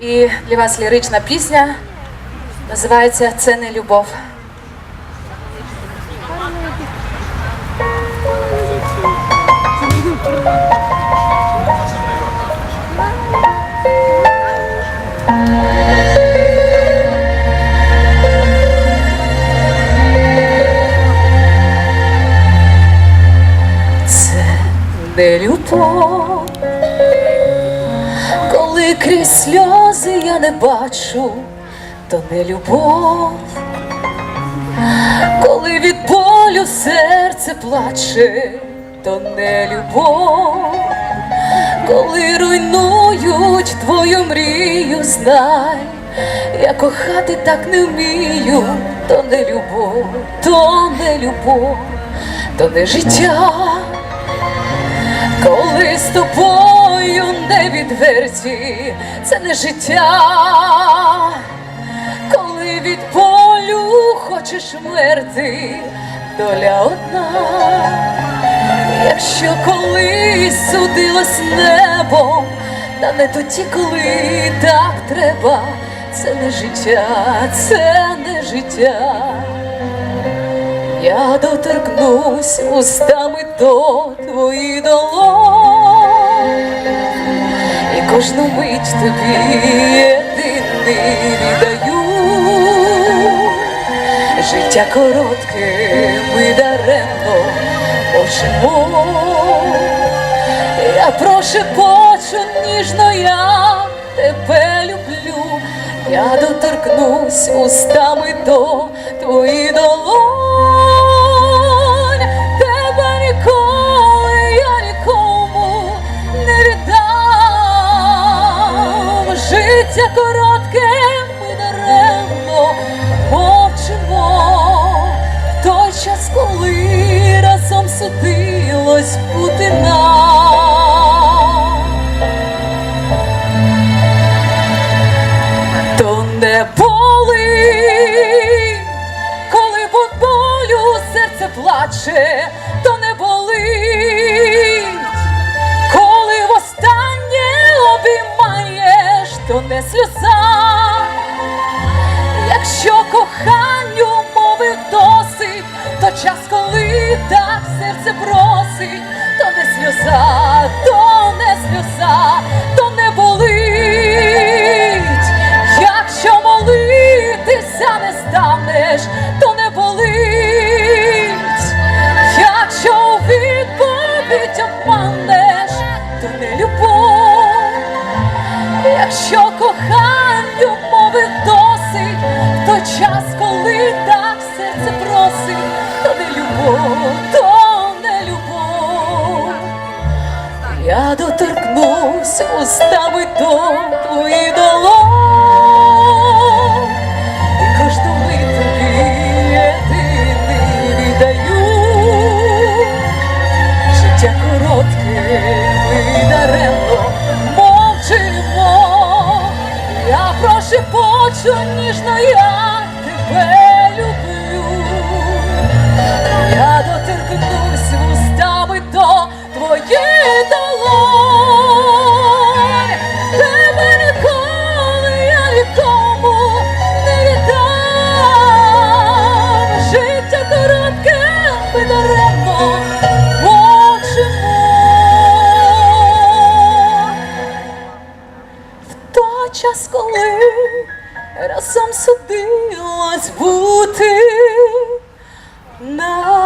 І для вас лірична пісня називається Це не любов. Не любов, коли крізь сльози я не бачу, то не любов, коли від болю серце плаче, то не любов, коли руйнують твою мрію, знай, я кохати так не вмію, то не любов, то не любов, то не життя. Коли з тобою відверті, це не життя, коли від болю хочеш мерти, доля одна, якщо колись судилось небом, та не тоді, коли так треба, це не життя, це не життя. Я доторкнусь устами до твої долоні кожну мить тобі єдиний віддаю. Життя коротке, ми даремно мовчимо. Я прошепочу ніжно, я тебе люблю. Я доторкнусь устами до твої долонь. Мовчимо. В той час, коли разом судилось бути нам. то не болить, коли від болю серце плаче, серце просить, то не сльоза, то не сльоза, то не болить, якщо молитися не станеш, то не болить, якщо у відповідь обманеш, то не любов. Якщо коханню мови досить, то час, коли так серце просить, то Я доторкнусь устами до твої долонь, і кожну мить тобі. Життя коротке, ми даремно мовчимо. Я прошепочу ніжно, я тебе люблю. Я доторкнусь разом судилось бути нам.